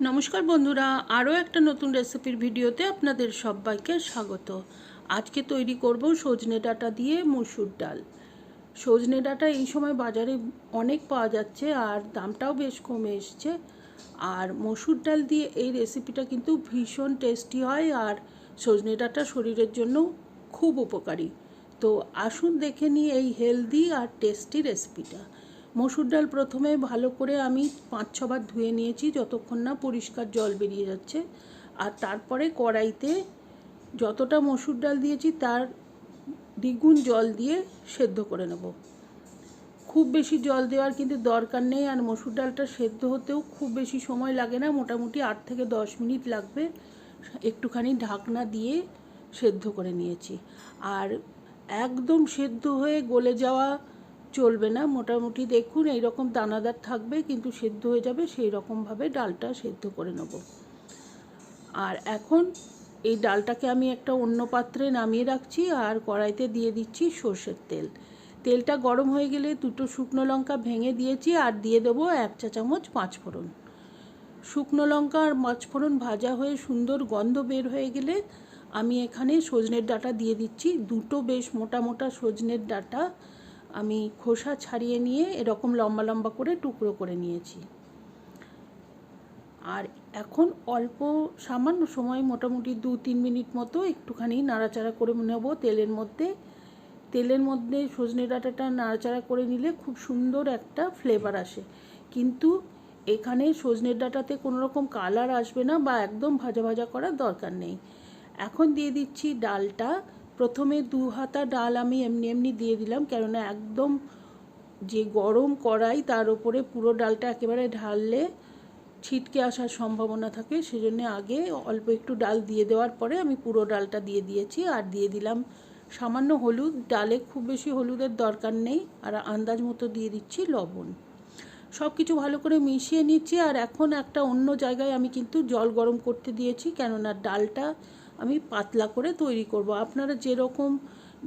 নমস্কার বন্ধুরা, আরও একটা নতুন রেসিপির ভিডিওতে আপনাদের সবাইকে স্বাগত। আজকে তৈরি করব সজনে ডাঁটা দিয়ে মসুর ডাল। সজনে ডাঁটা এই সময় বাজারে অনেক পাওয়া যাচ্ছে আর দামটাও বেশ কমে এসছে। আর মসুর ডাল দিয়ে এই রেসিপিটা কিন্তু ভীষণ টেস্টি হয় আর সজনে ডাঁটা শরীরের জন্য খুব উপকারী। তো আসুন দেখে নিই এই হেলদি আর টেস্টি রেসিপিটা। মসুর ডাল প্রথমে ভালো করে আমি পাঁচ ছবার ধুয়ে নিয়েছি যতক্ষণ না পরিষ্কার জল বেরিয়ে যাচ্ছে। আর তারপরে কড়াইতে যতটা মসুর ডাল দিয়েছি তার দ্বিগুণ জল দিয়ে সেদ্ধ করে নেব। খুব বেশি জল দেওয়ার কিন্তু দরকার নেই, আর মসুর ডালটা সেদ্ধ হতেও খুব বেশি সময় লাগে না, মোটামুটি আট থেকে দশ মিনিট লাগবে। একটুখানি ঢাকনা দিয়ে সেদ্ধ করে নিয়েছি। আর একদম সেদ্ধ হয়ে গলে যাওয়া চলবে না। মোটামুটি দেখুন এই রকম দানাদার থাকবে, কিন্তু সেদ্ধ হয়ে যাবে, সেই রকমভাবে ডালটা সেদ্ধ করে নেব। আর এখন এই ডালটাকে আমি একটা অন্য পাত্রে নামিয়ে রাখছি, আর কড়াইতে দিয়ে দিচ্ছি সর্ষের তেল। তেলটা গরম হয়ে গেলে দুটো শুকনো লঙ্কা ভেঙে দিয়েছি, আর দিয়ে দেবো এক চা চামচ পাঁচফোড়ন। শুকনো লঙ্কা আর পাঁচফোড়ন ভাজা হয়ে সুন্দর গন্ধ বের হয়ে গেলে আমি এখানে সজনের ডাঁটা দিয়ে দিচ্ছি। দুটো বেশ মোটা মোটা সজনের ডাঁটা আমি খোসা ছাড়িয়ে নিয়ে এরকম লম্বা লম্বা করে টুকরো করে নিয়েছি। আর এখন অল্প সামান্য সময় মোটামুটি দু তিন মিনিট মতো একটুখানি নাড়াচাড়া করে নেব তেলের মধ্যে। তেলের মধ্যে সজনে ডাঁটাটা নাড়াচাড়া করে নিলে খুব সুন্দর একটা ফ্লেভার আসে। কিন্তু এখানে সজনের ডাঁটাতে কোনো রকম কালার আসবে না বা একদম ভাজা ভাজা করার দরকার নেই। এখন দিয়ে দিচ্ছি ডালটা। প্রথমে দু হাতা ডাল আমি এমনি এমনি দিয়ে দিলাম, কেননা একদম যে গরম কড়াই তার উপরে পুরো ডালটা একেবারে ঢাললে ছিটকে আসার সম্ভাবনা থাকে, সেজন্য আগে অল্প একটু ডাল দিয়ে দেওয়ার পরে আমি পুরো ডালটা দিয়ে দিয়েছি আর দিয়ে দিলাম সামান্য হলুদ। ডালে খুব বেশি হলুদের দরকার নেই, আর আন্দাজ মতো দিয়ে দিচ্ছি লবণ। সব কিছু ভালো করে মিশিয়ে নিচ্ছি, আর এখন একটা অন্য জায়গায় আমি কিন্তু জল গরম করতে দিয়েছি, কেননা ডালটা আমি পাতলা করে তৈরি করব। আপনারা যেরকম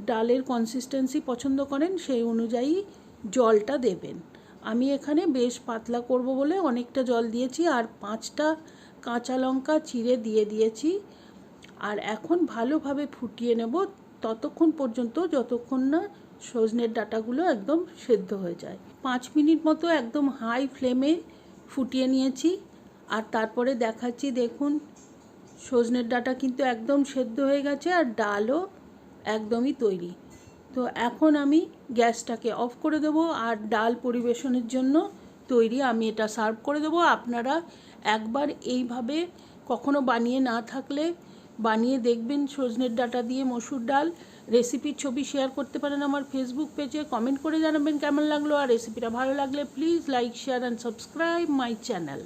ডালের কনসিস্টেন্সি পছন্দ করেন, সেই অনুযায়ী জলটা দেবেন। আমি এখানে বেশ পাতলা করব বলে অনেকটা জল দিয়েছি আর পাঁচটা কাঁচা লঙ্কা চিড়ে দিয়ে দিয়েছি। আর এখন ভালোভাবে ফুটিয়ে নেব, ততক্ষণ পর্যন্ত যতক্ষণ না সজনের ডাটাগুলো একদম সেদ্ধ হয়ে যায়। পাঁচ মিনিট মতো একদম হাই ফ্লেমে ফুটিয়ে নিয়েছি। আর তারপরে দেখাচ্ছি, দেখুন সজনের ডাটা কিন্তু একদম সেদ্ধ হয়ে গেছে আর ডালও একদমই তৈরি। তো এখন আমি গ্যাসটাকে অফ করে দেবো আর ডাল পরিবেশনের জন্য তৈরি আমি এটা সার্ভ করে দেবো। আপনারা একবার এইভাবে কখনো বানিয়ে না থাকলে বানিয়ে দেখবেন সজনের ডাটা দিয়ে মসুর ডাল। রেসিপির ছবি শেয়ার করতে পারেন আমার ফেসবুক পেজে কমেন্ট করে জানাবেন কেমন লাগল আর রেসিপিটা ভালো লাগলে please like share and subscribe my channel